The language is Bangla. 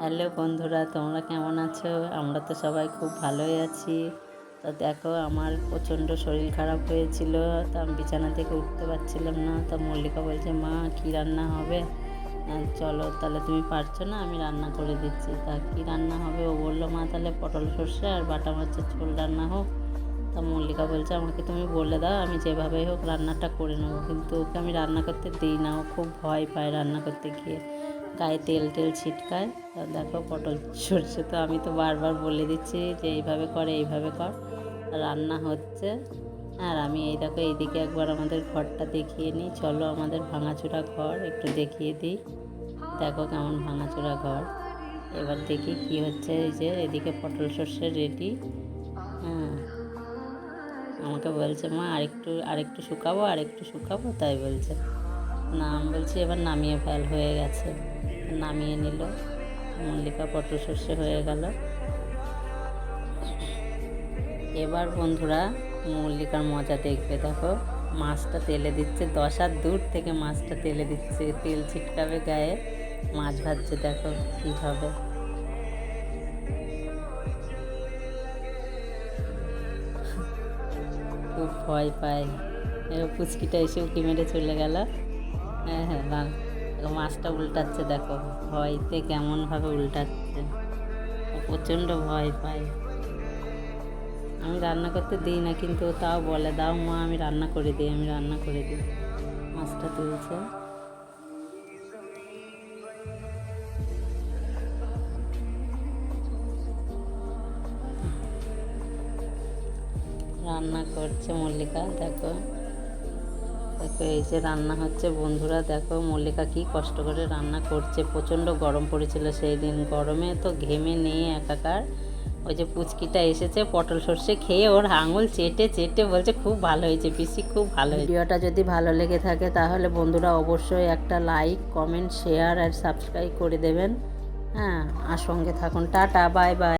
হ্যালো বন্ধুরা, তোমরা কেমন আছো? আমরা তো সবাই খুব ভালোই আছি। তো দেখো, আমার প্রচণ্ড শরীর খারাপ হয়েছিল, তো আমি বিছানা থেকে উঠতে পারছিলাম না। তো মল্লিকা বলছে, মা, কী রান্না হবে? চলো, তাহলে তুমি পারছ না, আমি রান্না করে দিচ্ছি। তা কী রান্না হবে? ও বলল, মা, তাহলে পটল সর্ষে আর বাটা মাছের ঝোল রান্না হোক। তা মল্লিকা বলছে, আমাকে তুমি বলে দাও, আমি যেভাবেই হোক রান্নাটা করে নেব। কিন্তু ওকে আমি রান্না করতে দিই না, ও খুব ভয় পায় রান্না করতে গিয়ে। গায়ে তেল টেল ছিটকায়। তা দেখো পটল সরষে তো আমি তো বারবার বলে দিচ্ছি যে এইভাবে করে, এইভাবে কর। রান্না হচ্ছে। আর আমি এই দেখো এইদিকে একবার আমাদের ঘরটা দেখিয়ে নিই। চলো আমাদের ভাঙাচোরা ঘর একটু দেখিয়ে দিই। দেখো কেমন ভাঙাচোরা ঘর। এবার দেখি কি হচ্ছে এই যে এদিকে পটল সর্ষে রেডি হ্যাঁ। আমাকে বলছে, মা, আরেকটু আরেকটু শুকাবো আরেকটু শুকাবো? তাই বলছে। না, আমি বলছি এবার নামিয়ে ফেল হয়ে গেছে। নামিয়ে নিল। মল্লিকা পটল সর্ষে হয়ে গেল। এবার বন্ধুরা, মল্লিকার মজা দেখবে। দেখো, মাছটা তেলে দিচ্ছে। দশ হাত দূর থেকে মাছটা তেলে দিচ্ছে। তেল ছিটকাবে গায়ে। মাছ ভাজছে, দেখো কীভাবে খুব ভয় পায়। পুচকিটা এসে উঁকি মেরে চলে গেল। হ্যাঁ হ্যাঁ না দেখো, মাছটা উল্টাচ্ছে, দেখো। ভয়তে কেমনভাবে উল্টাচ্ছে। প্রচণ্ড ভয় পায়। আমি রান্না করতে দিই না, কিন্তু তাও বলে, দাও মা, আমি রান্না করে দিই, আমি রান্না করে দিই। মাছটা তুলছে। রান্না করছে মল্লিকা, দেখো। দেখো, এই যে রান্না হচ্ছে, বন্ধুরা দেখো, মল্লিকা কি কষ্ট করে রান্না করছে, প্রচণ্ড গরম পড়েছিল সেই দিন। গরমে তো ঘেমে নেই একাকার। ওই যে পুচকিটা এসেছে, পটল সর্ষে খেয়ে ওর আঙুল চেটে চেটে বলছে, খুব ভালো হয়েছে পিসি, খুব ভালো হয়েছে। ভিডিওটা যদি ভালো লেগে থাকে, তাহলে বন্ধুরা অবশ্যই একটা লাইক, কমেন্ট, শেয়ার, আর সাবস্ক্রাইব করে দেবেন। হ্যাঁ আর সঙ্গে থাকুন। Tata, bye bye.